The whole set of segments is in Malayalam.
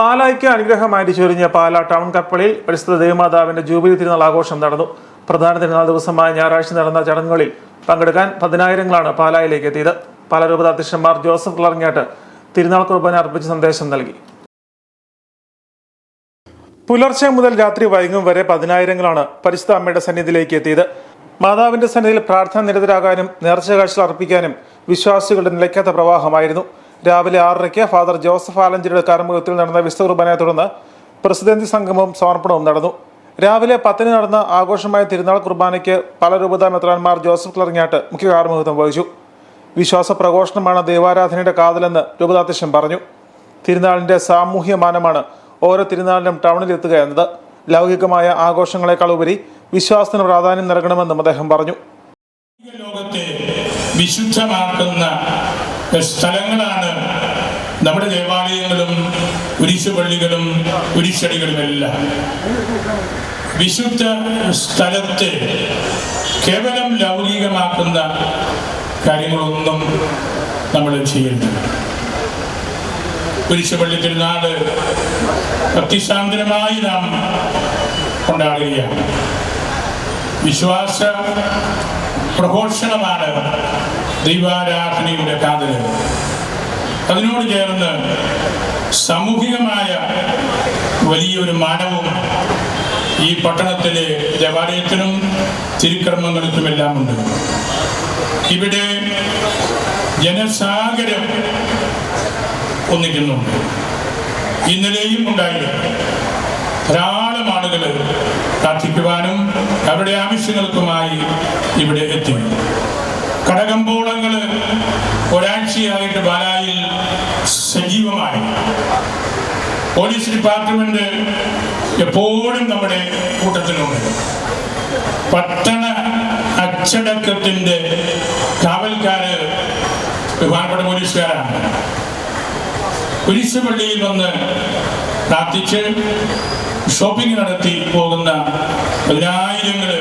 പാലായ്ക്ക് അനുഗ്രഹമായി ചൊരിഞ്ഞ പാല ടൗൺ കപ്പളിൽ പരിസ്ഥിത ദേവമാതാവിന്റെ ജൂബിലി തിരുനാൾ ആഘോഷം നടന്നു. പ്രധാന തിരുനാൾ ദിവസമായ ഞായറാഴ്ച നടന്ന ചടങ്ങുകളിൽ പങ്കെടുക്കാൻ പതിനായിരങ്ങളാണ് പാലായിലേക്ക് എത്തിയത്. പാല രൂപത അധ്യക്ഷന്മാർ ജോസഫ് കളറിഞ്ഞാട്ട് തിരുനാൾ കുർബാന അർപ്പിച്ച് സന്ദേശം നൽകി. പുലർച്ചെ മുതൽ രാത്രി വൈകും വരെ പതിനായിരങ്ങളാണ് പരിശുദ്ധ അമ്മയുടെ സന്നിധിയിലേക്ക് എത്തിയത്. മാതാവിന്റെ സന്നിധിയിൽ പ്രാർത്ഥന നിരതരാകാനും നേർച്ച കാഴ്ചകൾ അർപ്പിക്കാനും വിശ്വാസികളുടെ നിലയ്ക്കാത്ത പ്രവാഹമായിരുന്നു. രാവിലെ ആറരയ്ക്ക് ഫാദർ ജോസഫ് ആലഞ്ചിയുടെ കാർമുഖത്തിൽ നടന്ന വിശുദ്ധ കുർബാനയെ തുടർന്ന് പ്രസിദ്ധന്തി സംഗമവും സമർപ്പണവും നടന്നു. രാവിലെ പത്തിന് നടന്ന ആഘോഷമായ തിരുനാൾ കുർബാനയ്ക്ക് പല രൂപതാ മെത്രാൻമാർ ജോസഫ് ക്ലറിങ്ങാട്ട് മുഖ്യ കാർമുഖത്വം വഹിച്ചു. വിശ്വാസ പ്രഘോഷണമാണ് ദൈവാരാധനയുടെ കാതലെന്ന് രൂപതാധ്യക്ഷൻ പറഞ്ഞു. തിരുനാളിന്റെ സാമൂഹ്യ മാനമാണ് ഓരോ തിരുനാളിനും ടൗണിലെത്തുക എന്നത്. ലൗകികമായ ആഘോഷങ്ങളെക്കാൾ ഉപരി വിശ്വാസത്തിന് പ്രാധാന്യം നൽകണമെന്നും അദ്ദേഹം പറഞ്ഞു. ലോകത്തെ വിശുദ്ധമാക്കുന്ന സ്ഥലങ്ങളാണ് നമ്മുടെ ദേവാലയങ്ങളും കുരിശുപള്ളികളും കുരിശടികളും എല്ലാം വിശുദ്ധ സ്ഥലത്തെ കേവലം ലൗകികമാക്കുന്ന കാര്യങ്ങളൊന്നും നമ്മൾ ചെയ്യുന്നു കുരിശുപള്ളി തിരുനാട് ഭക്തിസാന്ദ്രമായി നാം കൊണ്ടാടുകയാണ്. വിശ്വാസ പ്രഘോഷണമാണ് ദൈവാരാധനയുടെ കാതൽ. അതിനോട് ചേർന്ന് സാമൂഹികമായ വലിയൊരു മാനവും ഈ പട്ടണത്തിലെ ദേവാലയത്തിനും തിരുക്രമങ്ങൾക്കുമെല്ലാം ഉണ്ട് ഇവിടെ ജനസാഗരം ഒന്നിക്കുന്നുണ്ട്. ഇന്നലെയും ഉണ്ടായിരുന്നു ധാരാളം ആളുകൾ പ്രാർത്ഥിക്കുവാനും അവരുടെ ആവശ്യങ്ങൾക്കുമായി ഇവിടെ എത്തി. കടകമ്പോളങ്ങൾ ഒരാഴ്ചയായിട്ട് ബാലായിൽ സജീവമായി. പോലീസ് ഡിപ്പാർട്ട്മെന്റ് എപ്പോഴും നമ്മുടെ കൂട്ടത്തിലുണ്ട്. പട്ടണ അച്ചടക്കത്തിന്റെ കാവൽക്കാര് ബഹുമാനപ്പെട്ട പോലീസുകാരാണ്. കുരിശുപള്ളിയിൽ വന്ന് പ്രാർത്ഥിച്ച് ഷോപ്പിംഗ് നടത്തി പോകുന്ന പതിനായിരങ്ങൾ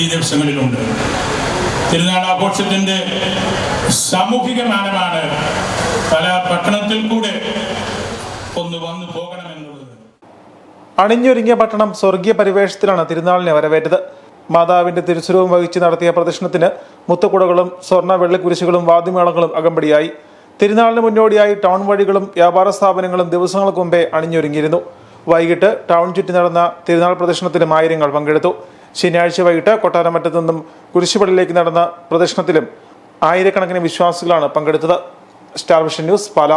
ഈ ദിവസങ്ങളിലുണ്ട്. തിരുനാൾ ആഘോഷത്തിന്റെ സാമൂഹിക മാനമാണ് പല പട്ടണത്തിൽ കൂടെ ഒന്ന് വന്നു പോകണമെന്നുള്ളത്. അണിഞ്ഞൊരുങ്ങിയ പട്ടണം സ്വർഗീയ പരിവേഷത്തിലാണ് തിരുനാളിനെ വരവേറ്റത്. മാതാവിന്റെ തിരുസ്വരൂപം വഹിച്ച് നടത്തിയ പ്രദർശനത്തിന് മുത്തുകുടകളും സ്വർണ വെള്ളിക്കുരിശുകളും വാദ്യമേളങ്ങളും അകമ്പടിയായി. തിരുനാളിന് മുന്നോടിയായി ടൗൺ വഴികളും വ്യാപാര സ്ഥാപനങ്ങളും ദിവസങ്ങൾക്ക് മുമ്പേ അണിഞ്ഞൊരുങ്ങിയിരുന്നു. വൈകിട്ട് ടൗൺ ചുറ്റി നടന്ന തിരുനാൾ പ്രദർശനത്തിലും ആയിരങ്ങൾ പങ്കെടുത്തു. ശനിയാഴ്ച വൈകിട്ട് കൊട്ടാരമറ്റത്തു നിന്നും കുരിശുപള്ളിയിലേക്ക് നടന്ന പ്രദർശനത്തിലും ആയിരക്കണക്കിന് വിശ്വാസികളാണ് പങ്കെടുത്തത്. Star vision news Pala.